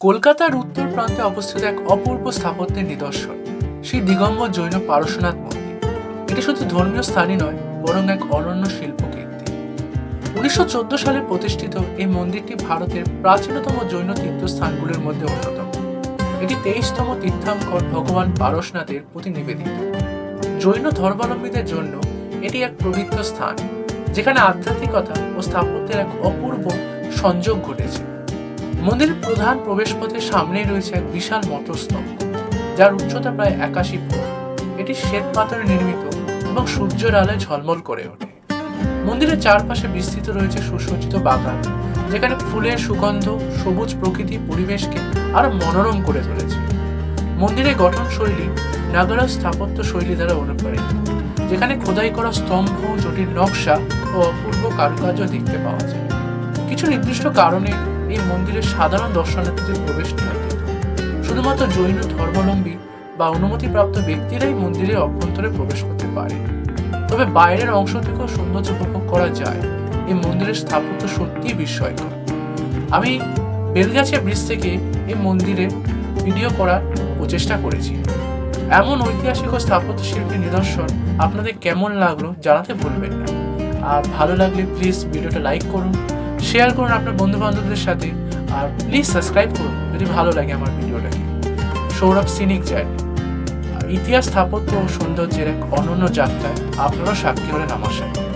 কলকাতার উত্তর প্রান্তে অবস্থিত এক অপূর্ব স্থাপত্যের নিদর্শন, সেই দিগম্বর জৈন পারশনাথ মন্দির। এটি শুধু ধর্মীয় স্থানই নয়, বরং এক অনন্য শিল্পকীর্তি। উনিশশো চোদ্দ সালে প্রতিষ্ঠিত এই মন্দিরটি ভারতের প্রাচীনতম জৈন তীর্থস্থানগুলির মধ্যে অন্যতম। এটি তেইশতম তীর্থাঙ্কর ভগবান পারশনাথের প্রতি নিবেদিত। জৈন ধর্মাবলম্বীদের জন্য এটি এক পবিত্র স্থান, যেখানে আধ্যাত্মিকতা ও স্থাপত্যের এক অপূর্ব সংযোগ ঘটেছে। মন্দিরের প্রধান প্রবেশপথের সামনেই রয়েছে এক বিশাল মটরস্তম্ভ, যার উচ্চতা প্রায় একাশি ফুট। এটি শ্বেত পাথরে নির্মিত এবং সূর্যের আলোয় ঝলমল করে ওঠে। মন্দিরের চারপাশে বিস্তৃত রয়েছে সুসজ্জিত বাগান, যেখানে ফুলের সুগন্ধ, সবুজ প্রকৃতি পরিবেশকে আরও মনোরম করে তুলেছে। মন্দিরের গঠনশৈলী নাগরা স্থাপত্য শৈলী দ্বারা অনুপ্রাণিত, যেখানে খোদাই করা স্তম্ভ, জটিল নকশা ও অপূর্ব কারুকার্য দেখতে পাওয়া যায়। কিছু নির্দিষ্ট কারণে এই মন্দিরে সাধারণ দর্শনার্থীদের প্রবেশ নিয়ন্ত্রিত শুধুমাত্র জৈন, ধর্মাবলম্বী বা অনুমতিপ্রাপ্ত ব্যক্তিরাই মন্দিরের অভ্যন্তরে প্রবেশ করতে পারে। তবে বাইরের অংশ থেকেও সৌন্দর্য উপভোগ করা যায়। এই মন্দিরের স্থাপত্য সত্যিই বিস্ময়কর। আমি বেলগাছিয়া ব্রিজ থেকে এই মন্দিরে ভিডিও করার প্রচেষ্টা করেছি। এমন ঐতিহাসিক ও স্থাপত্য শিল্পের নিদর্শন আপনাদের কেমন লাগল জানাতে ভুলবেন না। আর ভালো লাগলে প্লিজ ভিডিওটা লাইক করুন শেয়ার করুন আপনার বন্ধু বান্ধবদের সাথে আর প্লিজ সাবস্ক্রাইব করুন যদি ভালো লাগে আমার ভিডিওটাকে। সৌরভ সিনিক জার্নি ইতিহাস স্থাপত্য ও সৌন্দর্যের এক অনন্য যাত্রায় আপনারা সাক্ষী হলেন আমার সাথে।